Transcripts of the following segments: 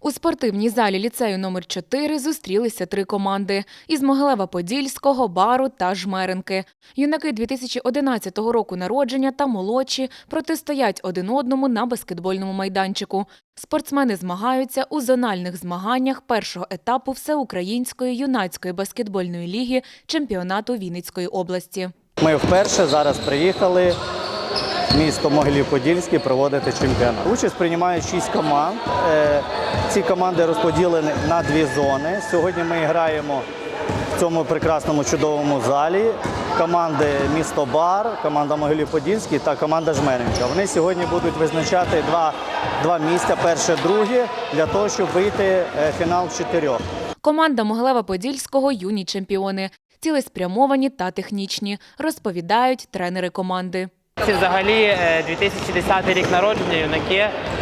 У спортивній залі ліцею номер 4 зустрілися три команди із Могилева-Подільського, Бару та Жмеренки. Юнаки 2011 року народження та молодші протистоять один одному на баскетбольному майданчику. Спортсмени змагаються у зональних змаганнях першого етапу Всеукраїнської юнацької баскетбольної ліги чемпіонату Вінницької області. Ми вперше зараз приїхали місто Могилів-Подільський проводити чемпіонат. Участь приймають шість команд. Е, Ці команди розподілені на дві зони. Сьогодні ми граємо в цьому прекрасному чудовому залі. Команди місто Бар, команда Могилів-Подільський та команда Жмененка. Вони сьогодні будуть визначати два, два місця, перше, друге, для того, щоб вийти е, в фінал чотирьох. Команда Могилева-Подільського юні чемпіони. Цілеспрямовані та технічні, розповідають тренери команди. Це взагалі е, 2010 рік народження, юнаки.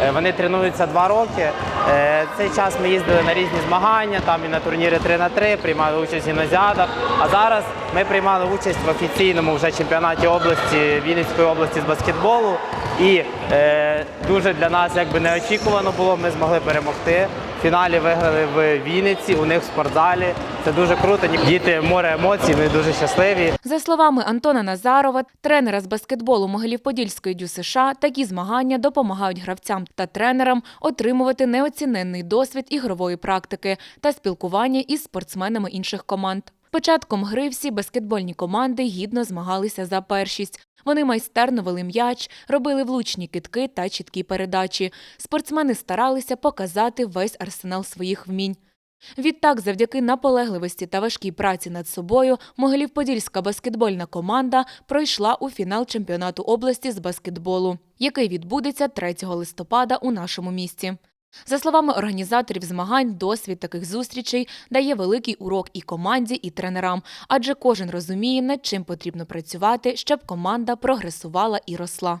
Е, Вони тренуються два роки. Е, Цей час ми їздили на різні змагання, там і на турніри 3 на 3 приймали участь в гімназіадах. А зараз ми приймали участь в офіційному вже чемпіонаті області Вінницької області з баскетболу. І е, дуже для нас якби неочікувано було. Ми змогли перемогти. Фіналі виграли в Вінниці, у них в спортзалі. Це дуже круто. Діти море емоцій, ми дуже щасливі. За словами Антона Назарова, тренера з баскетболу Могилів-Подільської дю США, такі змагання допомагають гравцям та тренерам отримувати неоціненний досвід ігрової практики та спілкування із спортсменами інших команд. Початком гри всі баскетбольні команди гідно змагалися за першість. Вони майстерно вели м'яч, робили влучні китки та чіткі передачі. Спортсмени старалися показати весь арсенал своїх вмінь. Відтак, завдяки наполегливості та важкій праці над собою, Могилів-Подільська баскетбольна команда пройшла у фінал чемпіонату області з баскетболу, який відбудеться 3 листопада у нашому місті. За словами організаторів змагань, досвід таких зустрічей дає великий урок і команді, і тренерам, адже кожен розуміє, над чим потрібно працювати, щоб команда прогресувала і росла.